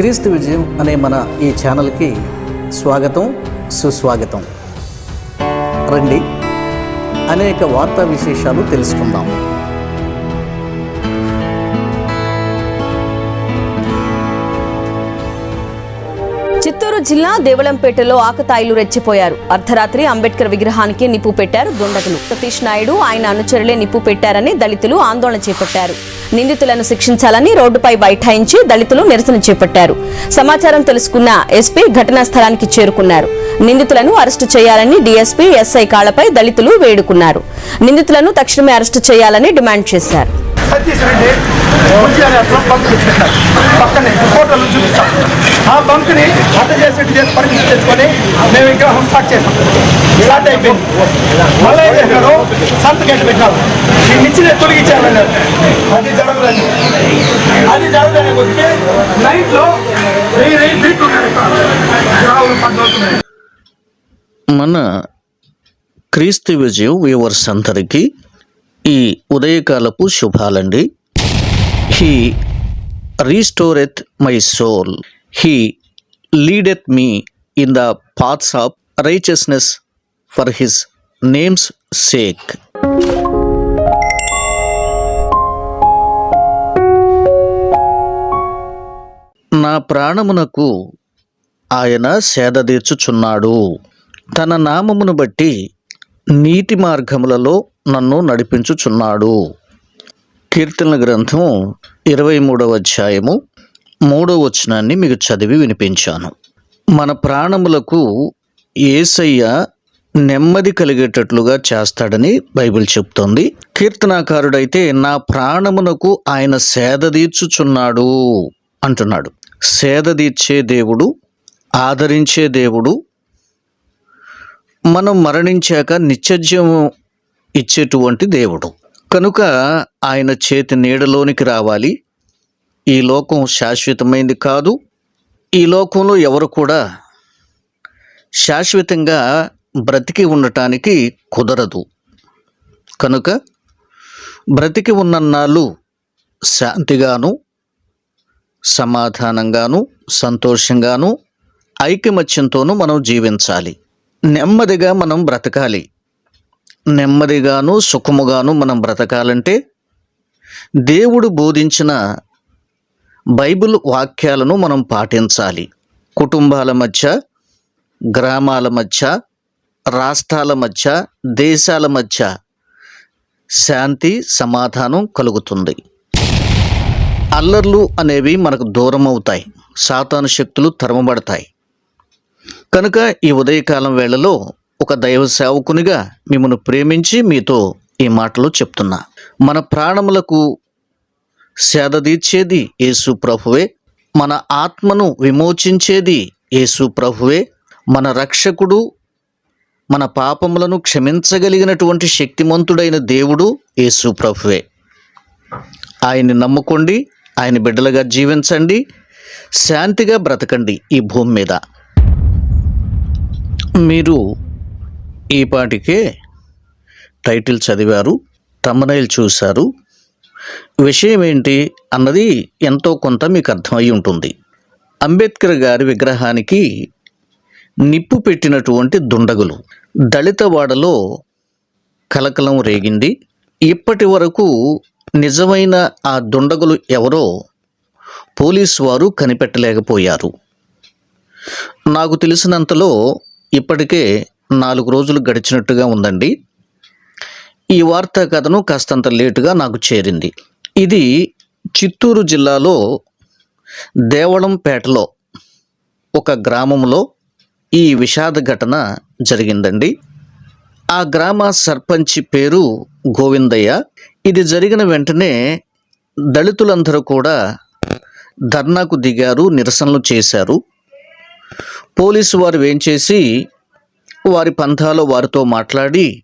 క్రీస్తు విజయం అనే మన ఈ ఛానల్కి స్వాగతం సుస్వాగతం. రండి అనేక వార్తా విశేషాలు తెలుసుకుందాం. చిత్తూరు జిల్లా దేవళంపేటలో ఆకతాయిలు రెచ్చిపోయారు. అర్ధరాత్రి అంబేద్కర్ విగ్రహానికి నిప్పు పెట్టారు దుండగులు. సతీష్ నాయుడు ఆయన అనుచరులే నిప్పు పెట్టారని దళితులు ఆందోళన చేపట్టారు. నిందితులను శిక్షించాలని రోడ్డుపై బైఠాయించి దళితులు నిరసన చేపట్టారు. సమాచారం తెలుసుకున్న ఎస్పీ ఘటనా స్థలానికి చేరుకున్నారు. నిందితులను అరెస్టు చేయాలని డీఎస్పీ ఎస్ఐ కాళ్ళపై దళితులు వేడుకున్నారు. నిందితులను తక్షణమే అరెస్టు చేయాలని డిమాండ్ చేశారు. సతీష్ బంక్ పక్కనే ఫోటోలు చూపిస్తాం. ఆ బంక్ని అర్థం చేసేట్టు చేసి పర్మిషన్ తెచ్చుకొని మేము విగ్రహం స్టార్ట్ చేసాం స్టార్ట్ అయిపోయింది. మళ్ళీ ఏం చేసినారు గంట పెట్టినారు. ఈ ఇచ్చిన తొలగించారన్నారు అది జరగలేదు అది జరగదని వస్తే నైట్లో వెయ్యి వెయ్యి ఫీట్లు మన క్రీస్తు విజయం వ్యూవర్స్ అందరికీ ఈ ఉదయకాలపు శుభాలండి. He restoreth my soul he leadeth me in the paths of righteousness for his name's sake నా ప్రాణమునకు ఆయన సేద తీర్చుచున్నాడు. తన నామమును బట్టి నీతి మార్గములలో నన్ను నడిపించుచున్నాడు. కీర్తనల గ్రంథం ఇరవై మూడవ అధ్యాయము మూడవ వచనాన్ని మీకు చదివి వినిపించాను. మన ప్రాణములకు ఏసయ్య నెమ్మది కలిగేటట్లుగా చేస్తాడని బైబిల్ చెప్తోంది. కీర్తనాకారుడైతే నా ప్రాణమునకు ఆయన సేదదీర్చుచున్నాడు అంటున్నాడు. సేదదీర్చే దేవుడు ఆదరించే దేవుడు మనం మరణించాక నిత్యజ్యము ఇచ్చేటువంటి దేవుడు. కనుక ఆయన చేతి నీడలోనికి రావాలి. ఈ లోకం శాశ్వతమైంది కాదు. ఈ లోకంలో ఎవరు కూడా శాశ్వతంగా బ్రతికి ఉండటానికి కుదరదు. కనుక బ్రతికి ఉన్నన్నాళ్ళు శాంతిగాను సమాధానంగాను సంతోషంగాను ఐకమత్యంతోనూ మనం జీవించాలి. నెమ్మదిగా మనం బ్రతకాలి. నెమ్మదిగాను సుఖముగాను మనం బ్రతకాలంటే దేవుడు బోధించిన బైబిల్ వాక్యాలను మనం పాటించాలి. కుటుంబాల మధ్య గ్రామాల మధ్య రాష్ట్రాల మధ్య దేశాల మధ్య శాంతి సమాధానం కలుగుతుంది. అల్లర్లు అనేవి మనకు దూరం అవుతాయి సాతాను శక్తులు తరమబడతాయి. కనుక ఈ ఉదయకాలం వేళలో ఒక దైవ సేవకునిగా మిమ్మల్ని ప్రేమించి మీతో ఈ మాటలు చెప్తున్నా. మన ప్రాణములకు సేద తీర్చేది యేసు ప్రభువే. మన ఆత్మను విమోచించేది యేసు ప్రభువే. మన రక్షకుడు మన పాపములను క్షమించగలిగినటువంటి శక్తిమంతుడైన దేవుడు యేసు ప్రభువే. ఆయన్ని నమ్ముకోండి ఆయన బిడ్డలుగా జీవించండి శాంతిగా బ్రతకండి ఈ భూమి మీద. మీరు ఈపాటికే టైటిల్ చదివారు తమ్మనైల్ చూశారు. విషయం ఏంటి అన్నది ఎంతో కొంత మీకు అర్థమై ఉంటుంది అంబేద్కర్ గారి విగ్రహానికి నిప్పు పెట్టినటువంటి దుండగులు. దళితవాడలో కలకలం రేగింది. ఇప్పటి వరకు నిజమైన ఆ దుండగులు ఎవరో పోలీసు వారు కనిపెట్టలేకపోయారు. నాకు తెలిసినంతలో ఇప్పటికే నాలుగు రోజులు గడిచినట్టుగా ఉందండి. ఈ వార్తా కథను కాస్తంత లేటుగా నాకు చేరింది. ఇది చిత్తూరు జిల్లాలో దేవళంపేటలో ఒక గ్రామంలో ఈ విషాద ఘటన జరిగిందండి. ఆ గ్రామ సర్పంచ్ పేరు గోవిందయ్య. ఇది జరిగిన వెంటనే దళితులందరూ కూడా ధర్నాకు దిగారు నిరసనలు చేశారు. పోలీసు వారు ఏం చేసి వారి పంథాలో వారితో మాట్లాడి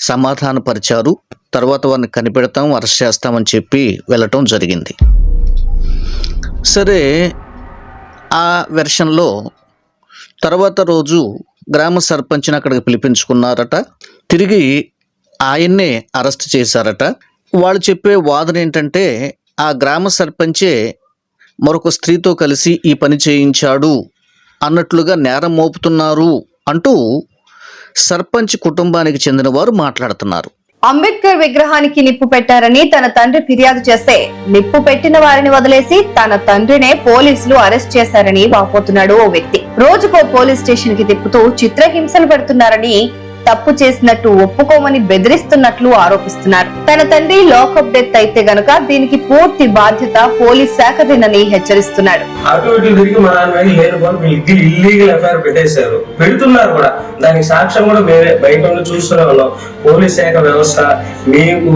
సమాధానపరిచారు. తర్వాత వారిని కనిపెడతాం అరెస్ట్ చేస్తామని చెప్పి వెళ్ళటం జరిగింది. సరే ఆ వెర్షన్లో తర్వాత రోజు గ్రామ సర్పంచ్ని అక్కడికి పిలిపించుకున్నారట. తిరిగి ఆయన్నే అరెస్ట్ చేశారట. వాళ్ళు చెప్పే వాదన ఏంటంటే ఆ గ్రామ సర్పంచే మరొక స్త్రీతో కలిసి ఈ పని చేయించాడు అన్నట్లుగా నేరం మోపుతున్నారు. అంటూ సర్పంచ్ కుటుంబానికి చెందిన వారు మాట్లాడుతున్నారు. అంబేద్కర్ విగ్రహానికి నిప్పు పెట్టారని తన తండ్రి ఫిర్యాదు చేస్తే నిప్పు పెట్టిన వారిని వదిలేసి తన తండ్రినే పోలీసులు అరెస్ట్ చేశారని వాపోతున్నాడు ఓ వ్యక్తి. రోజుకో పోలీస్ స్టేషన్కి తిప్పుతూ చిత్రహింసలు పెడుతున్నారని తప్పు చేసినట్టు ఒప్పుకోమని బెదిరిస్తున్నట్లు ఆరోపిస్తున్నారు. తన తండ్రి లోకప్ డెత్ అయితే గనుక దీనికి పూర్తి బాధ్యత పోలీస్ శాఖదేనని హెచ్చరిస్తున్నాడు. అటు ఇటు తిరిగి మా నాన్న ఇల్లీగల్ ఎఫ్ఐఆర్ పెట్టేశారు. పెడుతున్నారు కూడా. దానికి సాక్ష్యం కూడా మేమే. బయట ఉండి చూస్తూనే ఉన్నాం. పోలీస్ శాఖ వ్యవస్థ మీకు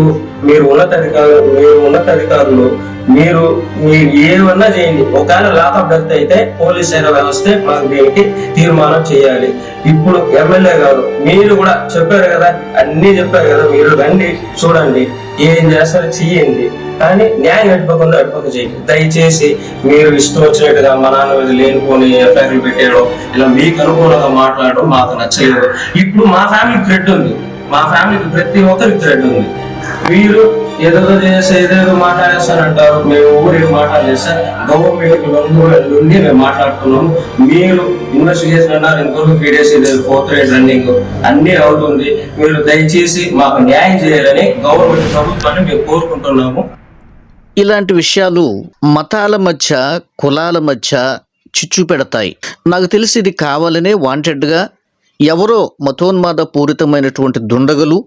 మీరు ఉన్నతాధికారులు మీరు ఉన్నతాధికారులు మీరు మీరు ఏమన్నా చేయండి. ఒకవేళ లాకప్ డెత్ అయితే పోలీస్ అయినా వస్తే మాకు దీనికి తీర్మానం చేయాలి. ఇప్పుడు ఎమ్మెల్యే గారు మీరు కూడా చెప్పారు కదా అన్ని చెప్పారు కదా మీరు రండి చూడండి ఏం చేస్తారో చెయ్యండి. కానీ న్యాయం ఎడిపోకుండా ఎడిపోక చేయండి. దయచేసి మీరు ఇష్టం వచ్చినట్టుగా మా నాన్న మీద లేనిపోని ఎఫ్ఐఆర్లు పెట్టేయడం ఇలా మీకు అనుకూలంగా మాట్లాడడం మాకు నచ్చలేదు. ఇప్పుడు మా ఫ్యామిలీ థ్రెడ్ ఉంది. మా ఫ్యామిలీకి ప్రతి ఒక్కరికి థ్రెడ్ ఉంది. మీరు ఏదో చేసి ఏదేదో మాట్లాడేస్తారంటారు. మేము ఊరేం మాట్లాడలేదు సార్. గవర్నమెంట్ నుండి మేము మాట్లాడుతున్నాం. మీరు ఇన్వెస్టిగేషన్ అన్నారు ఇంకొక three days fourth rate running అన్ని అవుతుంది. మీరు దయచేసి మాకు న్యాయం చేయాలని గవర్నమెంట్ ప్రభుత్వాన్ని మేము కోరుకుంటున్నాము. ఇలాంటి విషయాలు మతాల మధ్య కులాల మధ్య చిచ్చు పెడతాయి. నాకు తెలిసి ఇది కావాలనే వాంటెడ్గా ఎవరో మతోన్మాద పూరితమైనటువంటి దుండగలు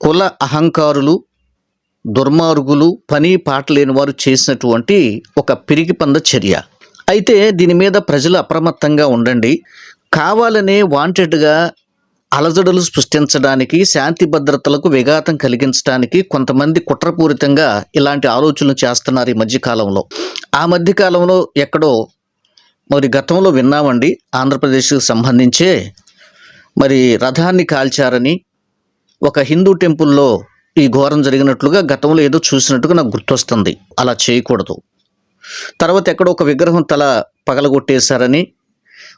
కుల అహంకారులు దుర్మార్గులు పని పాట లేని వారు చేసినటువంటి ఒక పిరికి పంద చర్య. అయితే దీని మీద ప్రజలు అప్రమత్తంగా ఉండండి. కావాలనే వాంటెడ్గా అలజడులు సృష్టించడానికి శాంతి భద్రతలకు విఘాతం కలిగించడానికి కొంతమంది కుట్రపూరితంగా ఇలాంటి ఆలోచనలు చేస్తున్నారు ఈ మధ్యకాలంలో. ఆ మధ్యకాలంలో ఎక్కడో మరి గతంలో విన్నామండి. ఆంధ్రప్రదేశ్కి సంబంధించే మరి రథాన్ని కాల్చారని ఒక హిందూ టెంపుల్లో ఈ ఘోరం జరిగినట్లుగా గతంలో ఏదో చూసినట్టుగా నాకు గుర్తొస్తుంది. అలా చేయకూడదు. తర్వాత ఎక్కడో ఒక విగ్రహం తల పగలగొట్టేశారని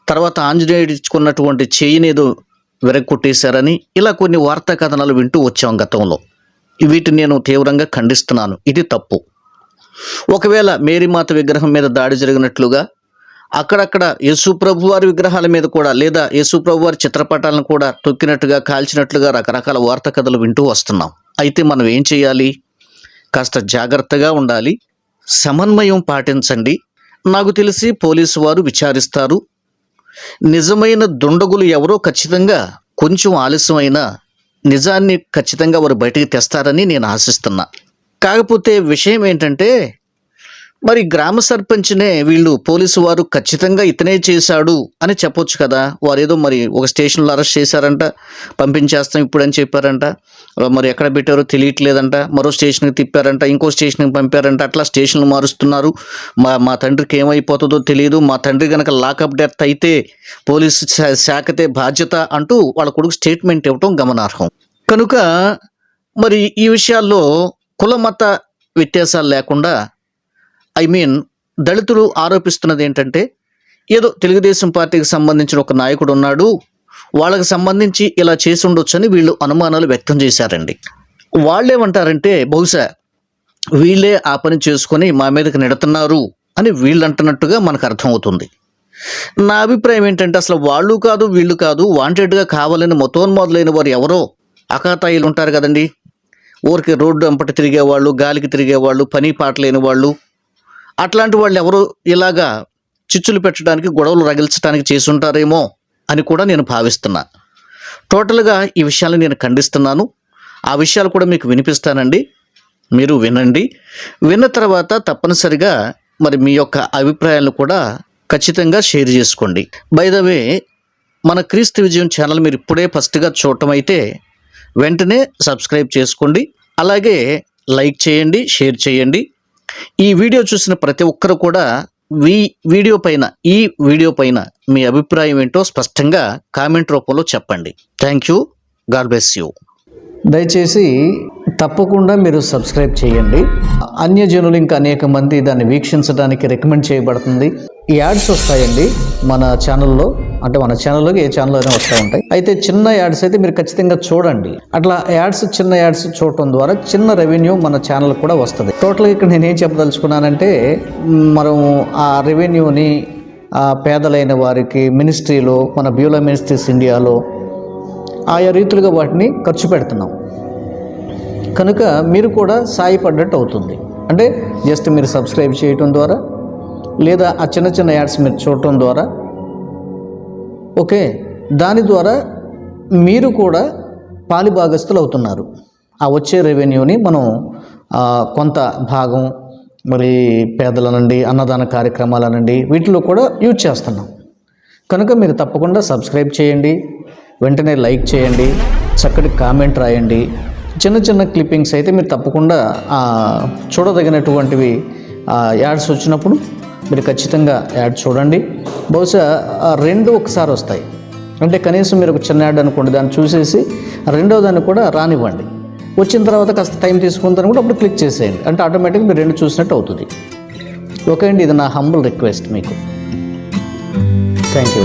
తర్వాత ఆంజనేయుడు ఇచ్చుకున్నటువంటి చేయిని ఏదో విరగొట్టేశారని ఇలా కొన్ని వార్తా కథనాలు వింటూ వచ్చాం గతంలో. వీటిని నేను తీవ్రంగా ఖండిస్తున్నాను. ఇది తప్పు. ఒకవేళ మేరీమాత విగ్రహం మీద దాడి జరిగినట్లుగా అక్కడక్కడ యేసుప్రభు వారి విగ్రహాల మీద కూడా లేదా యేసుప్రభు వారి చిత్రపటాలను కూడా తొక్కినట్టుగా కాల్చినట్లుగా రకరకాల వార్త కథలు వింటూ వస్తున్నాం. అయితే మనం ఏం చేయాలి? కాస్త జాగ్రత్తగా ఉండాలి. సమన్వయం పాటించండి. నాకు తెలిసి పోలీసు వారు విచారిస్తారు. నిజమైన దుండగులు ఎవరో ఖచ్చితంగా కొంచెం ఆలస్యమైన నిజాన్ని ఖచ్చితంగా వారు బయటికి తెస్తారని నేను ఆశిస్తున్నా. కాకపోతే విషయం ఏంటంటే మరి గ్రామ సర్పంచ్నే వీళ్ళు పోలీసు వారు ఖచ్చితంగా ఇతనే చేశాడు అని చెప్పొచ్చు కదా. వారు ఏదో మరి ఒక స్టేషన్లో అరెస్ట్ చేశారంట పంపించేస్తాం ఇప్పుడు అని చెప్పారంట మరి ఎక్కడ పెట్టారో తెలియట్లేదంట. మరో స్టేషన్కి తిప్పారంట ఇంకో స్టేషన్కి పంపారంట. అట్లా స్టేషన్లు మారుస్తున్నారు. మా మా తండ్రికి ఏమైపోతుందో తెలియదు. మా తండ్రి కనుక లాకప్ డెత్ అయితే పోలీసు శా- శాఖతే బాధ్యత అంటూ వాళ్ళ కొడుకు స్టేట్మెంట్ ఇవ్వటం గమనార్హం. కనుక మరి ఈ విషయాల్లో కుల మత వ్యత్యాసాలు లేకుండా ఐ మీన్ దళితులు ఆరోపిస్తున్నది ఏంటంటే ఏదో తెలుగుదేశం పార్టీకి సంబంధించిన ఒక నాయకుడు ఉన్నాడు వాళ్ళకి సంబంధించి ఇలా చేసి ఉండొచ్చని వీళ్ళు అనుమానాలు వ్యక్తం చేశారండి. వాళ్ళేమంటారంటే బహుశా వీళ్ళే ఆ పని చేసుకొని మా మీదకి నెడుతున్నారు అని వీళ్ళు అంటున్నట్టుగా మనకు అర్థమవుతుంది. నా అభిప్రాయం ఏంటంటే అసలు వాళ్ళు కాదు వీళ్ళు కాదు వాంటెడ్గా కావాలని మతోన్మాదులైన వారు ఎవరో అకాతాయిలు ఉంటారు కదండి. ఊరికి రోడ్డు అంపటి తిరిగేవాళ్ళు గాలికి తిరిగేవాళ్ళు పని పాట లేని వాళ్ళు అట్లాంటి వాళ్ళు ఎవరు ఇలాగా చిచ్చులు పెట్టడానికి గొడవలు రగిల్చడానికి చేసి ఉంటారేమో అని కూడా నేను భావిస్తున్నా. టోటల్గా ఈ విషయాలు నేను ఖండిస్తున్నాను. ఆ విషయాలు కూడా మీకు వినిపిస్తానండి. మీరు వినండి. విన్న తర్వాత తప్పనిసరిగా మరి మీ యొక్క అభిప్రాయాలను కూడా ఖచ్చితంగా షేర్ చేసుకోండి. బై ద వే మన క్రీస్తు విజయం ఛానల్ మీరు ఇప్పుడే ఫస్ట్గా చూడటం అయితే వెంటనే సబ్స్క్రైబ్ చేసుకోండి. అలాగే లైక్ చేయండి షేర్ చేయండి. ఈ వీడియో చూసిన ప్రతి ఒక్కరు కూడా వీ వీడియో పైన ఈ వీడియో పైన మీ అభిప్రాయం ఏంటో స్పష్టంగా కామెంట్ రూపంలో చెప్పండి. Thank you God bless you దయచేసి తప్పకుండా మీరు సబ్స్క్రైబ్ చేయండి. అన్యజనులు ఇంకా అనేక మంది దాన్ని వీక్షించడానికి రికమెండ్ చేయబడుతుంది. ఈ యాడ్స్ వస్తాయండి మన ఛానల్లో. అంటే మన ఛానల్లోకి ఏ ఛానల్ అయినా వస్తూ ఉంటాయి. అయితే చిన్న యాడ్స్ అయితే మీరు ఖచ్చితంగా చూడండి. అట్లా యాడ్స్ చిన్న యాడ్స్ చూడటం ద్వారా చిన్న రెవెన్యూ మన ఛానల్ కూడా వస్తుంది. టోటల్గా ఇక్కడ నేను ఏం చెప్పదలుచుకున్నానంటే మనం ఆ రెవెన్యూని ఆ పేదలైన వారికి మినిస్ట్రీలో మన బ్యూలో మినిస్ట్రీస్ ఇండియాలో ఆయా రీతులుగా వాటిని ఖర్చు పెడుతున్నాం. కనుక మీరు కూడా సాయపడ్డట్టు అవుతుంది. అంటే జస్ట్ మీరు సబ్స్క్రైబ్ చేయటం ద్వారా లేదా ఆ చిన్న చిన్న యాడ్స్ మీరు చూడటం ద్వారా ఓకే? దాని ద్వారా మీరు కూడా పాలిభాగస్తులు అవుతున్నారు ఆ వచ్చే రెవెన్యూని మనం కొంత భాగం మరి పేదలనండి అన్నదాన కార్యక్రమాలనండి వీటిలో కూడా యూజ్ చేస్తున్నాం. కనుక మీరు తప్పకుండా సబ్స్క్రైబ్ చేయండి వెంటనే లైక్ చేయండి చక్కటి కామెంట్ రాయండి. చిన్న చిన్న క్లిప్పింగ్స్ అయితే మీరు తప్పకుండా చూడదగినటువంటివి యాడ్స్ వచ్చినప్పుడు మీరు ఖచ్చితంగా యాడ్ చూడండి. బహుశా ఆ రెండు ఒకసారి వస్తాయి. అంటే కనీసం మీరు ఒక చిన్న యాడ్ అనుకోండి దాన్ని చూసేసి రెండో దాన్ని కూడా రానివ్వండి. వచ్చిన తర్వాత కాస్త టైం తీసుకుంటాను కూడా అప్పుడు క్లిక్ చేసేయండి. అంటే ఆటోమేటిక్గా మీరు రెండు చూసినట్టు అవుతుంది. ఓకే అండి ఇది నా హంబుల్ రిక్వెస్ట్ మీకు. Thank you.